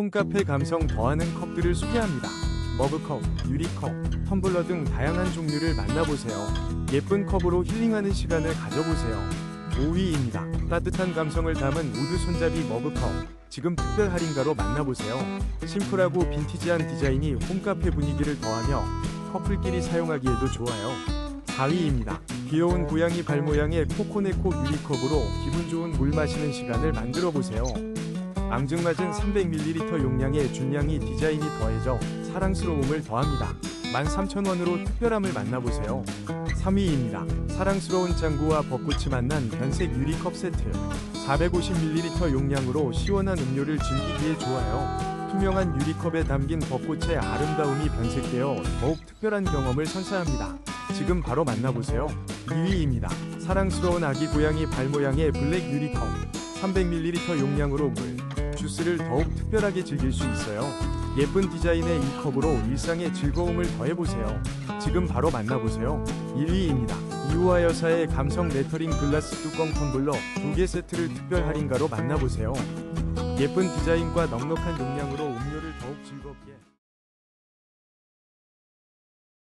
홈카페 감성 더하는 컵들을 소개합니다. 머그컵, 유리컵, 텀블러 등 다양한 종류를 만나보세요. 예쁜 컵으로 힐링하는 시간을 가져보세요. 5위입니다. 따뜻한 감성을 담은 우드 손잡이 머그컵. 지금 특별 할인가로 만나보세요. 심플하고 빈티지한 디자인이 홈카페 분위기를 더하며 커플끼리 사용하기에도 좋아요. 4위입니다. 귀여운 고양이 발 모양의 코코네코 유리컵으로 기분 좋은 물 마시는 시간을 만들어 보세요. 앙증맞은 300ml 용량의 준량이 디자인이 더해져 사랑스러움을 더합니다. 13,000원으로 특별함을 만나보세요. 3위입니다. 사랑스러운 짱구와 벚꽃이 만난 변색 유리컵 세트. 450ml 용량으로 시원한 음료를 즐기기에 좋아요. 투명한 유리컵에 담긴 벚꽃의 아름다움이 변색되어 더욱 특별한 경험을 선사합니다. 지금 바로 만나보세요. 2위입니다. 사랑스러운 아기 고양이 발 모양의 블랙 유리컵. 300ml 용량으로 물, 주스를 더욱 특별하게 즐길 수 있어요. 예쁜 디자인의 이 컵으로 일상의 즐거움을 더해보세요. 지금 바로 만나보세요. 1위입니다. 이우와 여사의 감성 레터링 글라스 뚜껑 텀블러 2개 세트를 특별 할인가로 만나보세요. 예쁜 디자인과 넉넉한 용량으로 음료를 더욱 즐겁게